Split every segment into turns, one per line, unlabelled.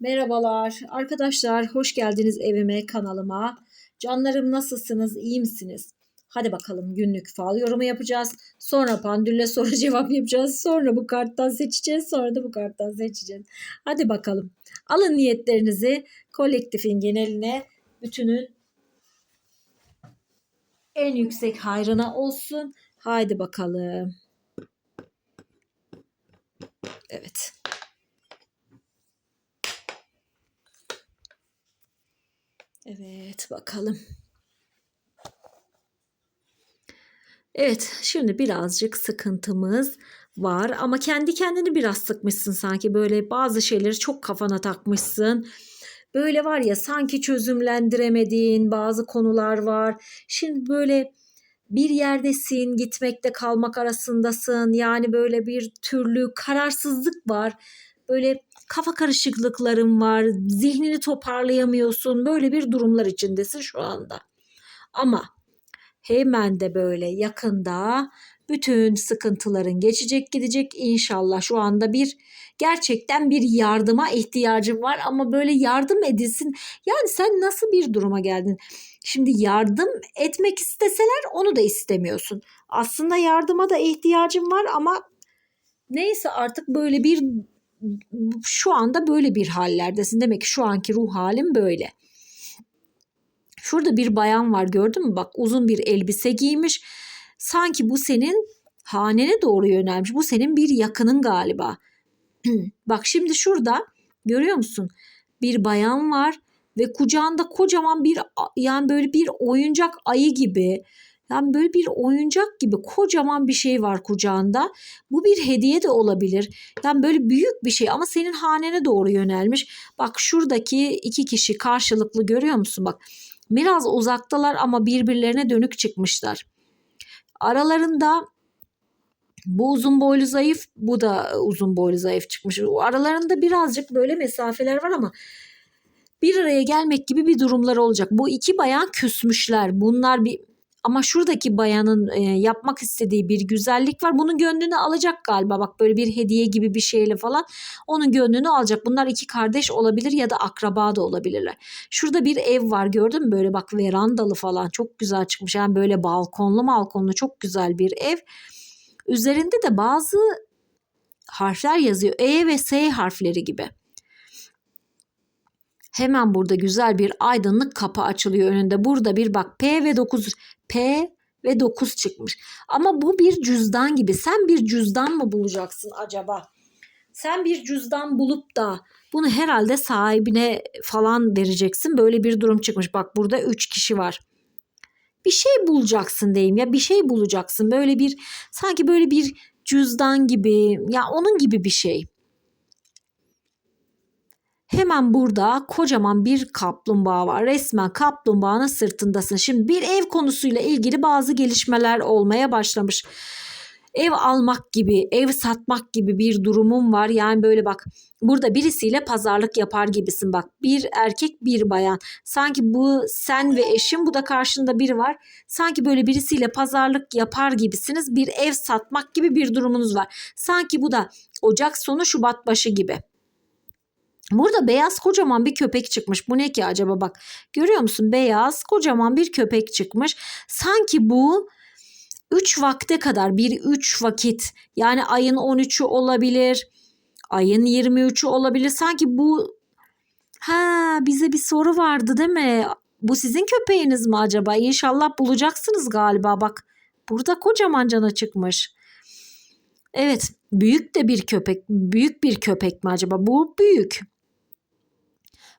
Merhabalar arkadaşlar hoş geldiniz evime kanalıma. Canlarım nasılsınız iyi misiniz? Hadi bakalım günlük fal yorumu yapacağız. Sonra pandülle soru cevap yapacağız. Sonra bu karttan seçeceğiz. Sonra da bu karttan seçeceğiz. Hadi bakalım. Alın niyetlerinizi kolektifin geneline bütünün en yüksek hayrına olsun. Haydi bakalım. Evet. Evet bakalım. Evet şimdi birazcık sıkıntımız var ama kendi kendini biraz sıkmışsın sanki böyle bazı şeyleri çok kafana takmışsın. Böyle var ya sanki çözümlendiremediğin bazı konular var. Şimdi böyle bir yerdesin, gitmekte kalmak arasındasın. Yani böyle bir türlü kararsızlık var. Böyle kafa karışıklıkların var, zihnini toparlayamıyorsun. Böyle bir durumlar içindesin şu anda. Ama hemen de böyle yakında bütün sıkıntıların geçecek gidecek inşallah şu anda bir gerçekten bir yardıma ihtiyacım var ama böyle yardım edilsin. Yani sen nasıl bir duruma geldin? Şimdi yardım etmek isteseler onu da istemiyorsun. Aslında yardıma da ihtiyacım var ama neyse artık böyle bir şu anda böyle bir hallerdesin. Demek ki şu anki ruh halin böyle. Şurada bir bayan var gördün mü? Bak uzun bir elbise giymiş. Sanki bu senin hanene doğru yönelmiş. Bu senin bir yakının galiba. Bak şimdi şurada görüyor musun? Bir bayan var ve kucağında kocaman bir yani böyle bir oyuncak ayı gibi yani böyle bir oyuncak gibi kocaman bir şey var kucağında. Bu bir hediye de olabilir. Yani böyle büyük bir şey ama senin hanene doğru yönelmiş. Bak şuradaki iki kişi karşılıklı görüyor musun? Bak biraz uzaktalar ama birbirlerine dönük çıkmışlar. Aralarında bu uzun boylu zayıf, bu da uzun boylu zayıf çıkmış. Aralarında birazcık böyle mesafeler var ama bir araya gelmek gibi bir durumlar olacak. Bu iki bayan küsmüşler. Bunlar bir ama şuradaki bayanın e, yapmak istediği bir güzellik var. Bunun gönlünü alacak galiba. Bak böyle bir hediye gibi bir şeyle falan onun gönlünü alacak. Bunlar iki kardeş olabilir ya da akraba da olabilirler. Şurada bir ev var gördün mü? Böyle bak verandalı falan çok güzel çıkmış. Yani böyle balkonlu balkonlu çok güzel bir ev. Üzerinde de bazı harfler yazıyor. E ve S harfleri gibi. Hemen burada güzel bir aydınlık kapı açılıyor önünde. Burada bir bak P ve 9 P ve 9 çıkmış. Ama bu bir cüzdan gibi. Sen bir cüzdan mı bulacaksın acaba? Sen bir cüzdan bulup da bunu herhalde sahibine falan vereceksin. Böyle bir durum çıkmış. Bak burada 3 kişi var. Bir şey bulacaksın diyeyim ya bir şey bulacaksın. Böyle bir sanki böyle bir cüzdan gibi ya onun gibi bir şey. Hemen burada kocaman bir kaplumbağa var. Resmen kaplumbağanın sırtındasın. Şimdi bir ev konusuyla ilgili bazı gelişmeler olmaya başlamış. Ev almak gibi, ev satmak gibi bir durumum var. Yani böyle bak burada birisiyle pazarlık yapar gibisin bak. Bir erkek bir bayan. Sanki bu sen ve eşin bu da karşında biri var. Sanki böyle birisiyle pazarlık yapar gibisiniz. Bir ev satmak gibi bir durumunuz var. Sanki bu da Ocak sonu Şubat başı gibi. Burada beyaz kocaman bir köpek çıkmış. Bu ne ki acaba bak. Görüyor musun? Beyaz kocaman bir köpek çıkmış. Sanki bu 3 vakte kadar bir 3 vakit yani ayın 13'ü olabilir. Ayın 23'ü olabilir. Sanki bu ha bize bir soru vardı değil mi? Bu sizin köpeğiniz mi acaba? İnşallah bulacaksınız galiba bak. Burada kocaman cana çıkmış. Evet, büyük de bir köpek. Büyük bir köpek mi acaba? Bu büyük.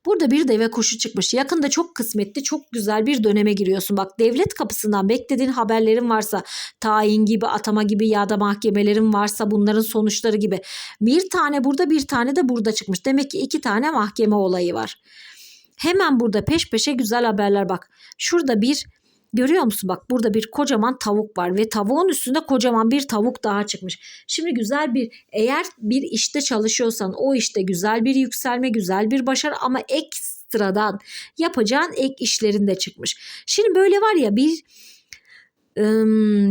Burada bir deve kuşu çıkmış. Yakında çok kısmetli, çok güzel bir döneme giriyorsun. Bak devlet kapısından beklediğin haberlerin varsa, tayin gibi, atama gibi ya da mahkemelerin varsa bunların sonuçları gibi. Bir tane burada, bir tane de burada çıkmış. Demek ki iki tane mahkeme olayı var. Hemen burada peş peşe güzel haberler bak. Şurada bir Görüyor musun bak burada bir kocaman tavuk var ve tavuğun üstünde kocaman bir tavuk daha çıkmış. Şimdi güzel bir eğer bir işte çalışıyorsan o işte güzel bir yükselme güzel bir başarı ama ekstradan yapacağın ek işlerin de çıkmış. Şimdi böyle var ya bir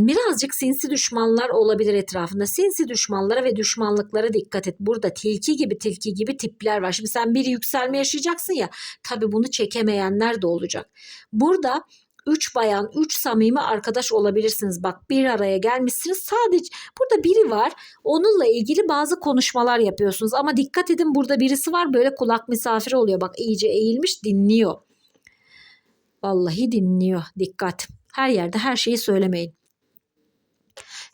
birazcık sinsi düşmanlar olabilir etrafında. Sinsi düşmanlara ve düşmanlıklara dikkat et. Burada tilki gibi tilki gibi tipler var. Şimdi sen bir yükselme yaşayacaksın ya tabii bunu çekemeyenler de olacak. Burada üç bayan, üç samimi arkadaş olabilirsiniz. Bak bir araya gelmişsiniz. Sadece burada biri var. Onunla ilgili bazı konuşmalar yapıyorsunuz. Ama dikkat edin burada birisi var böyle kulak misafiri oluyor. Bak iyice eğilmiş dinliyor. Vallahi dinliyor. Dikkat. Her yerde her şeyi söylemeyin.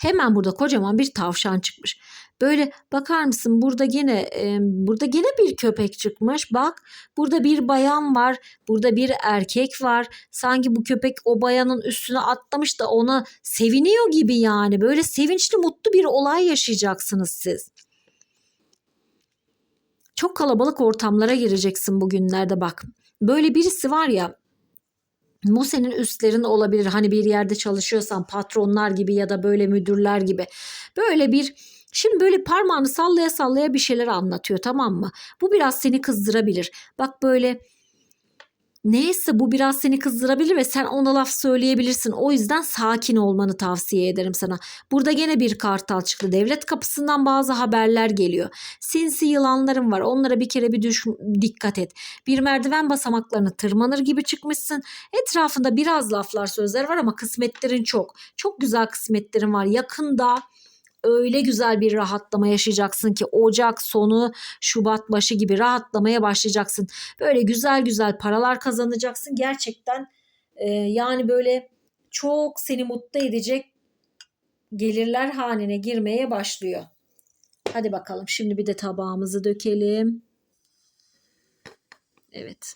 Hemen burada kocaman bir tavşan çıkmış. Böyle bakar mısın burada gene e, burada gene bir köpek çıkmış. Bak burada bir bayan var. Burada bir erkek var. Sanki bu köpek o bayanın üstüne atlamış da ona seviniyor gibi yani. Böyle sevinçli mutlu bir olay yaşayacaksınız siz. Çok kalabalık ortamlara gireceksin bugünlerde bak. Böyle birisi var ya bu senin üstlerin olabilir. Hani bir yerde çalışıyorsan patronlar gibi ya da böyle müdürler gibi. Böyle bir Şimdi böyle parmağını sallaya sallaya bir şeyler anlatıyor tamam mı? Bu biraz seni kızdırabilir. Bak böyle neyse bu biraz seni kızdırabilir ve sen ona laf söyleyebilirsin. O yüzden sakin olmanı tavsiye ederim sana. Burada gene bir kartal çıktı. Devlet kapısından bazı haberler geliyor. Sinsi yılanların var. Onlara bir kere bir düş dikkat et. Bir merdiven basamaklarını tırmanır gibi çıkmışsın. Etrafında biraz laflar sözler var ama kısmetlerin çok. Çok güzel kısmetlerin var. Yakında öyle güzel bir rahatlama yaşayacaksın ki Ocak sonu Şubat başı gibi rahatlamaya başlayacaksın. Böyle güzel güzel paralar kazanacaksın. Gerçekten e, yani böyle çok seni mutlu edecek gelirler hanene girmeye başlıyor. Hadi bakalım şimdi bir de tabağımızı dökelim. Evet.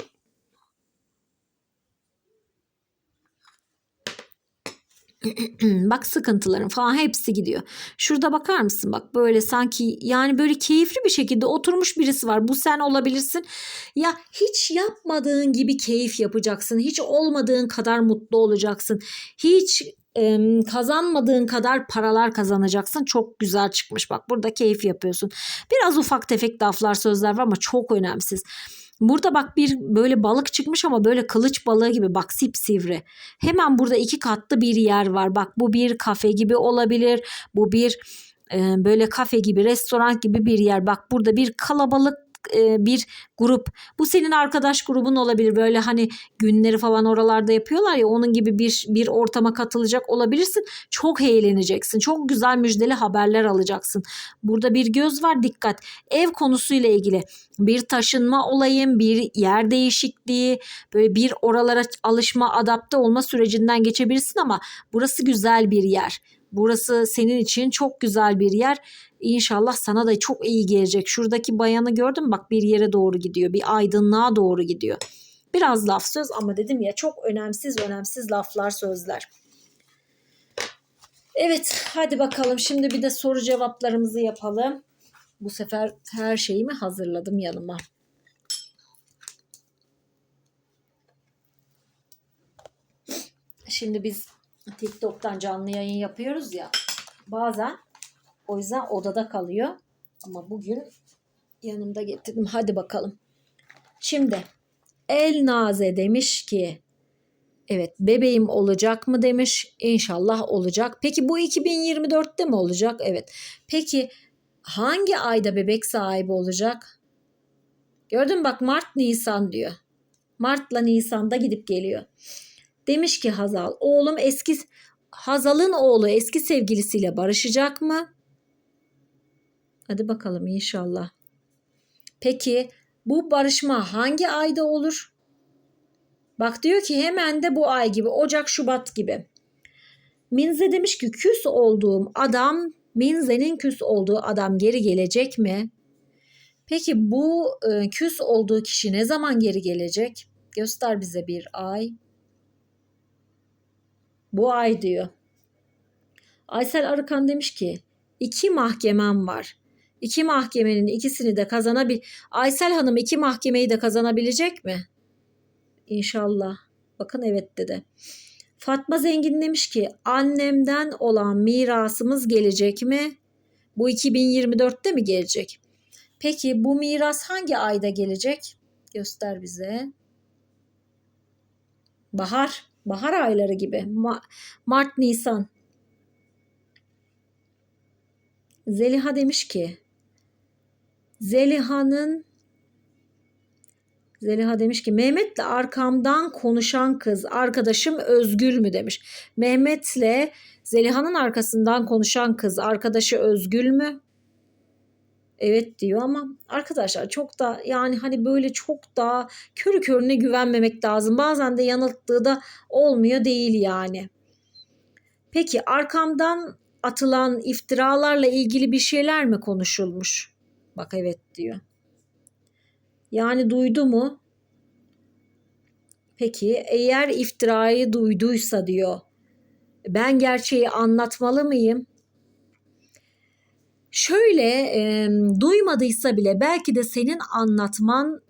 bak sıkıntıların falan hepsi gidiyor. Şurada bakar mısın? Bak böyle sanki yani böyle keyifli bir şekilde oturmuş birisi var. Bu sen olabilirsin. Ya hiç yapmadığın gibi keyif yapacaksın. Hiç olmadığın kadar mutlu olacaksın. Hiç kazanmadığın kadar paralar kazanacaksın. Çok güzel çıkmış. Bak burada keyif yapıyorsun. Biraz ufak tefek laflar sözler var ama çok önemsiz. Burada bak bir böyle balık çıkmış ama böyle kılıç balığı gibi bak sipsivri. Hemen burada iki katlı bir yer var. Bak bu bir kafe gibi olabilir. Bu bir e, böyle kafe gibi restoran gibi bir yer. Bak burada bir kalabalık e, bir grup. Bu senin arkadaş grubun olabilir. Böyle hani günleri falan oralarda yapıyorlar ya onun gibi bir bir ortama katılacak olabilirsin. Çok eğleneceksin. Çok güzel müjdeli haberler alacaksın. Burada bir göz var dikkat. Ev konusuyla ilgili bir taşınma olayım, bir yer değişikliği, böyle bir oralara alışma, adapte olma sürecinden geçebilirsin ama burası güzel bir yer. Burası senin için çok güzel bir yer. İnşallah sana da çok iyi gelecek. Şuradaki bayanı gördün? Bak bir yere doğru gidiyor. Bir aydınlığa doğru gidiyor. Biraz laf söz ama dedim ya çok önemsiz önemsiz laflar sözler. Evet hadi bakalım şimdi bir de soru cevaplarımızı yapalım. Bu sefer her şeyimi hazırladım yanıma. Şimdi biz TikTok'tan canlı yayın yapıyoruz ya. Bazen o yüzden odada kalıyor. Ama bugün yanımda getirdim. Hadi bakalım. Şimdi El Naze demiş ki evet bebeğim olacak mı demiş. İnşallah olacak. Peki bu 2024'te mi olacak? Evet. Peki hangi ayda bebek sahibi olacak? Gördün mü bak Mart Nisan diyor. Mart'la Nisan'da gidip geliyor. Demiş ki Hazal oğlum eski Hazal'ın oğlu eski sevgilisiyle barışacak mı? Hadi bakalım inşallah. Peki bu barışma hangi ayda olur? Bak diyor ki hemen de bu ay gibi Ocak Şubat gibi. Minze demiş ki küs olduğum adam Minze'nin küs olduğu adam geri gelecek mi? Peki bu e, küs olduğu kişi ne zaman geri gelecek? Göster bize bir ay. Bu ay diyor. Aysel Arıkan demiş ki iki mahkemem var. İki mahkemenin ikisini de kazanabil... Aysel Hanım iki mahkemeyi de kazanabilecek mi? İnşallah. Bakın evet dedi. Fatma Zengin demiş ki annemden olan mirasımız gelecek mi? Bu 2024'te mi gelecek? Peki bu miras hangi ayda gelecek? Göster bize. Bahar. Bahar ayları gibi. Ma- Mart, Nisan. Zeliha demiş ki Zeliha'nın Zeliha demiş ki Mehmet'le arkamdan konuşan kız arkadaşım Özgül mü demiş. Mehmet'le Zeliha'nın arkasından konuşan kız arkadaşı Özgül mü? Evet diyor ama arkadaşlar çok da yani hani böyle çok da körü körüne güvenmemek lazım. Bazen de yanılttığı da olmuyor değil yani. Peki arkamdan atılan iftiralarla ilgili bir şeyler mi konuşulmuş? Bak evet diyor. Yani duydu mu? Peki eğer iftirayı duyduysa diyor. Ben gerçeği anlatmalı mıyım? Şöyle e, duymadıysa bile belki de senin anlatman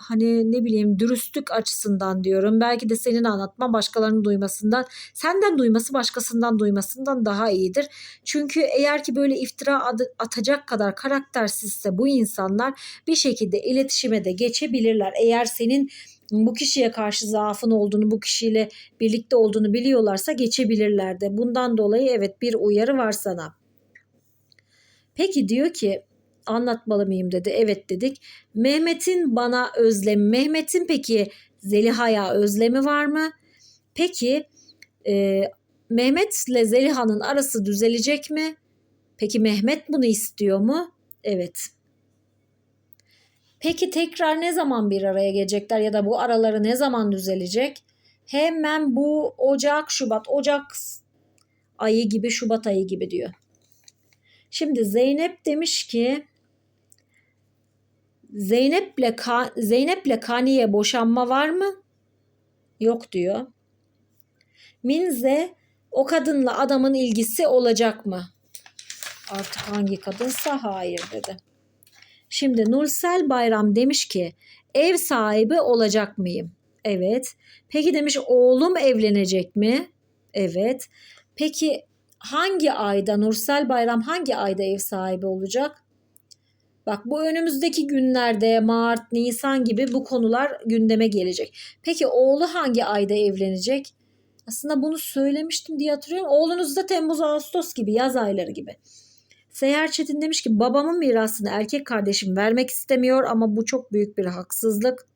hani ne bileyim dürüstlük açısından diyorum. Belki de senin anlatman başkalarının duymasından, senden duyması başkasından duymasından daha iyidir. Çünkü eğer ki böyle iftira atacak kadar karaktersizse bu insanlar bir şekilde iletişime de geçebilirler. Eğer senin bu kişiye karşı zaafın olduğunu, bu kişiyle birlikte olduğunu biliyorlarsa geçebilirler de. Bundan dolayı evet bir uyarı var sana. Peki diyor ki anlatmalı mıyım dedi. Evet dedik. Mehmet'in bana özlemi. Mehmet'in peki Zeliha'ya özlemi var mı? Peki e, Mehmet'le Zeliha'nın arası düzelecek mi? Peki Mehmet bunu istiyor mu? Evet. Peki tekrar ne zaman bir araya gelecekler ya da bu araları ne zaman düzelecek? Hemen bu Ocak, Şubat, Ocak ayı gibi, Şubat ayı gibi diyor. Şimdi Zeynep demiş ki Zeynep'le Ka Zeynep'le Kaniye boşanma var mı? Yok diyor. Minze o kadınla adamın ilgisi olacak mı? Artık hangi kadınsa hayır dedi. Şimdi Nursel Bayram demiş ki ev sahibi olacak mıyım? Evet. Peki demiş oğlum evlenecek mi? Evet. Peki hangi ayda Nursel Bayram hangi ayda ev sahibi olacak? Bak bu önümüzdeki günlerde Mart, Nisan gibi bu konular gündeme gelecek. Peki oğlu hangi ayda evlenecek? Aslında bunu söylemiştim diye hatırlıyorum. Oğlunuz da Temmuz, Ağustos gibi yaz ayları gibi. Seher Çetin demiş ki babamın mirasını erkek kardeşim vermek istemiyor ama bu çok büyük bir haksızlık.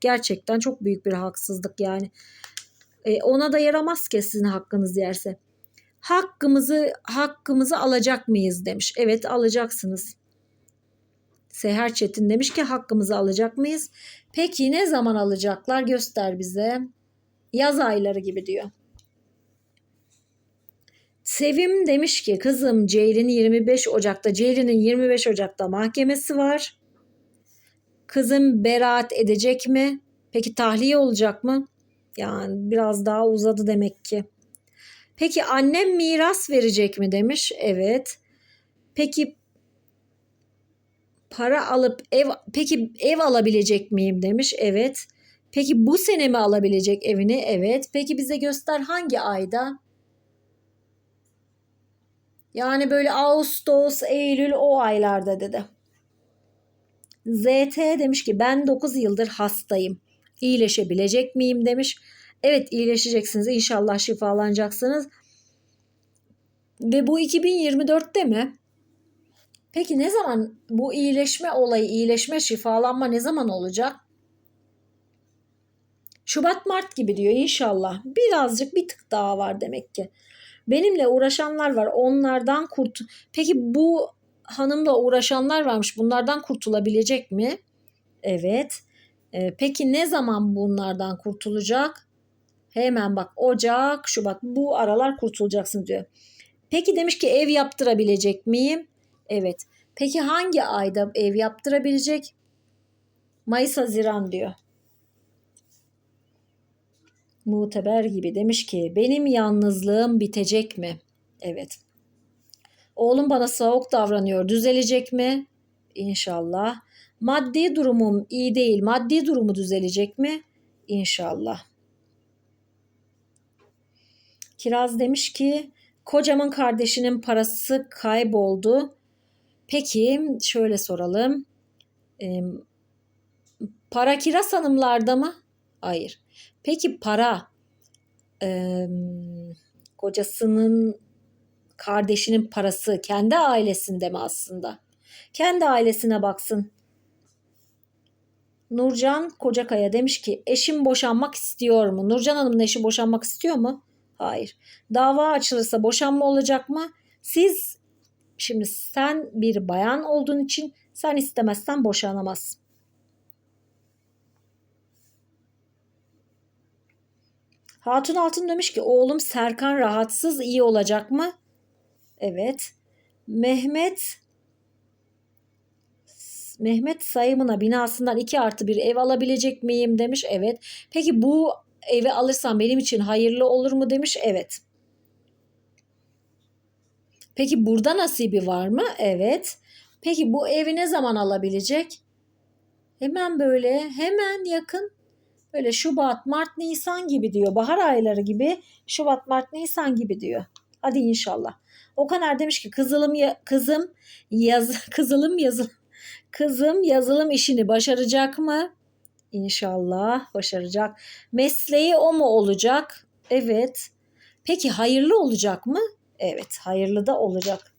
Gerçekten çok büyük bir haksızlık yani. E, ona da yaramaz ki sizin hakkınız yerse. Hakkımızı hakkımızı alacak mıyız demiş. Evet alacaksınız. Seher Çetin demiş ki hakkımızı alacak mıyız? Peki ne zaman alacaklar göster bize. Yaz ayları gibi diyor. Sevim demiş ki kızım Ceylin 25 Ocak'ta Ceylin'in 25 Ocak'ta mahkemesi var. Kızım beraat edecek mi? Peki tahliye olacak mı? Yani biraz daha uzadı demek ki. Peki annem miras verecek mi demiş. Evet. Peki para alıp ev peki ev alabilecek miyim demiş. Evet. Peki bu sene mi alabilecek evini? Evet. Peki bize göster hangi ayda? Yani böyle Ağustos, Eylül o aylarda dedi. ZT demiş ki ben 9 yıldır hastayım. İyileşebilecek miyim demiş. Evet iyileşeceksiniz inşallah şifalanacaksınız. Ve bu 2024'te mi? Peki ne zaman bu iyileşme olayı, iyileşme, şifalanma ne zaman olacak? Şubat Mart gibi diyor inşallah. Birazcık bir tık daha var demek ki. Benimle uğraşanlar var. Onlardan kurt. Peki bu hanımla uğraşanlar varmış. Bunlardan kurtulabilecek mi? Evet. Ee, peki ne zaman bunlardan kurtulacak? Hemen bak Ocak, Şubat bu aralar kurtulacaksın diyor. Peki demiş ki ev yaptırabilecek miyim? Evet. Peki hangi ayda ev yaptırabilecek? Mayıs Haziran diyor. Muteber gibi demiş ki benim yalnızlığım bitecek mi? Evet. Oğlum bana soğuk davranıyor. Düzelecek mi? İnşallah. Maddi durumum iyi değil. Maddi durumu düzelecek mi? İnşallah. Kiraz demiş ki kocamın kardeşinin parası kayboldu. Peki şöyle soralım. Ee, para Kiraz hanımlarda mı? Hayır. Peki para Ee, kocasının kardeşinin parası kendi ailesinde mi aslında? Kendi ailesine baksın. Nurcan Kocakaya demiş ki eşim boşanmak istiyor mu? Nurcan Hanım'ın eşi boşanmak istiyor mu? Hayır. Dava açılırsa boşanma olacak mı? Siz şimdi sen bir bayan olduğun için sen istemezsen boşanamazsın. Hatun Altın demiş ki oğlum Serkan rahatsız iyi olacak mı? Evet. Mehmet Mehmet sayımına binasından 2 artı bir ev alabilecek miyim demiş. Evet. Peki bu evi alırsam benim için hayırlı olur mu demiş. Evet. Peki burada nasibi var mı? Evet. Peki bu evi ne zaman alabilecek? Hemen böyle hemen yakın böyle Şubat, Mart, Nisan gibi diyor. Bahar ayları gibi Şubat, Mart, Nisan gibi diyor. Hadi inşallah. Okaner demiş ki kızılım ya, kızım yaz kızılım yazılım kızım yazılım işini başaracak mı? İnşallah başaracak. Mesleği o mu olacak? Evet. Peki hayırlı olacak mı? Evet, hayırlı da olacak.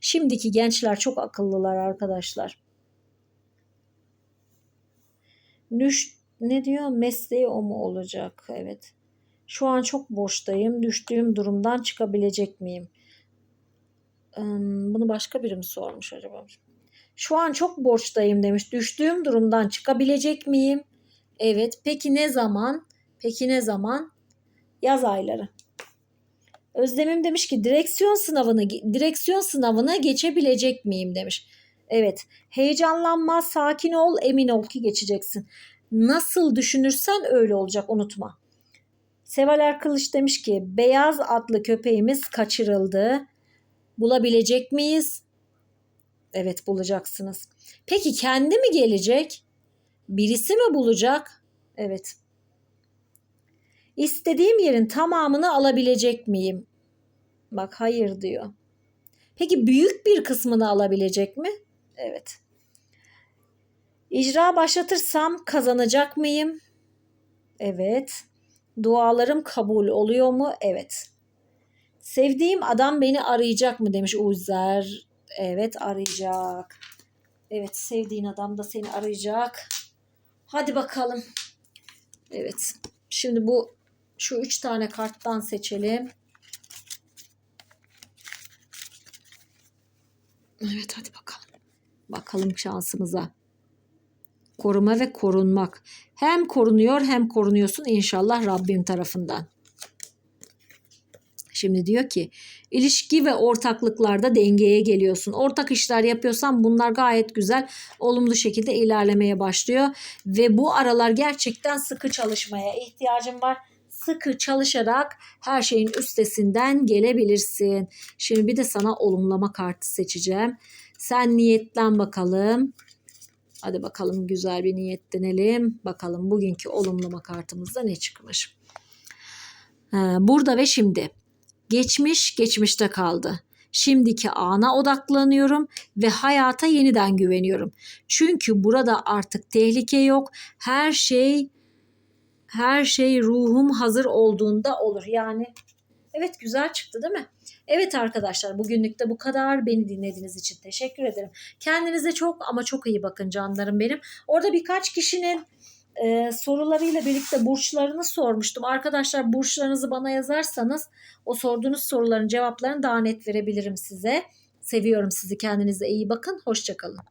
Şimdiki gençler çok akıllılar arkadaşlar. Düş ne diyor? Mesleği o mu olacak? Evet. Şu an çok boştayım. Düştüğüm durumdan çıkabilecek miyim? Bunu başka biri mi sormuş acaba? Şu an çok borçtayım demiş. Düştüğüm durumdan çıkabilecek miyim? Evet. Peki ne zaman? Peki ne zaman? Yaz ayları. Özlemim demiş ki direksiyon sınavını direksiyon sınavına geçebilecek miyim demiş. Evet. Heyecanlanma, sakin ol, emin ol ki geçeceksin. Nasıl düşünürsen öyle olacak unutma. Sevaler Kılıç demiş ki beyaz atlı köpeğimiz kaçırıldı. Bulabilecek miyiz? Evet bulacaksınız. Peki kendi mi gelecek? Birisi mi bulacak? Evet. İstediğim yerin tamamını alabilecek miyim? Bak hayır diyor. Peki büyük bir kısmını alabilecek mi? Evet. İcra başlatırsam kazanacak mıyım? Evet. Dualarım kabul oluyor mu? Evet. Sevdiğim adam beni arayacak mı demiş Uzer. Evet arayacak. Evet sevdiğin adam da seni arayacak. Hadi bakalım. Evet. Şimdi bu şu üç tane karttan seçelim. Evet hadi bakalım. Bakalım şansımıza. Koruma ve korunmak. Hem korunuyor hem korunuyorsun inşallah Rabbim tarafından. Şimdi diyor ki ilişki ve ortaklıklarda dengeye geliyorsun. Ortak işler yapıyorsan bunlar gayet güzel olumlu şekilde ilerlemeye başlıyor. Ve bu aralar gerçekten sıkı çalışmaya ihtiyacım var. Sıkı çalışarak her şeyin üstesinden gelebilirsin. Şimdi bir de sana olumlama kartı seçeceğim. Sen niyetlen bakalım. Hadi bakalım güzel bir niyetlenelim. Bakalım bugünkü olumlama kartımızda ne çıkmış. Burada ve şimdi. Geçmiş geçmişte kaldı. Şimdiki ana odaklanıyorum ve hayata yeniden güveniyorum. Çünkü burada artık tehlike yok. Her şey her şey ruhum hazır olduğunda olur. Yani evet güzel çıktı değil mi? Evet arkadaşlar bugünlük de bu kadar. Beni dinlediğiniz için teşekkür ederim. Kendinize çok ama çok iyi bakın canlarım benim. Orada birkaç kişinin e, sorularıyla birlikte burçlarını sormuştum. Arkadaşlar burçlarınızı bana yazarsanız o sorduğunuz soruların cevaplarını daha net verebilirim size. Seviyorum sizi. Kendinize iyi bakın. Hoşçakalın.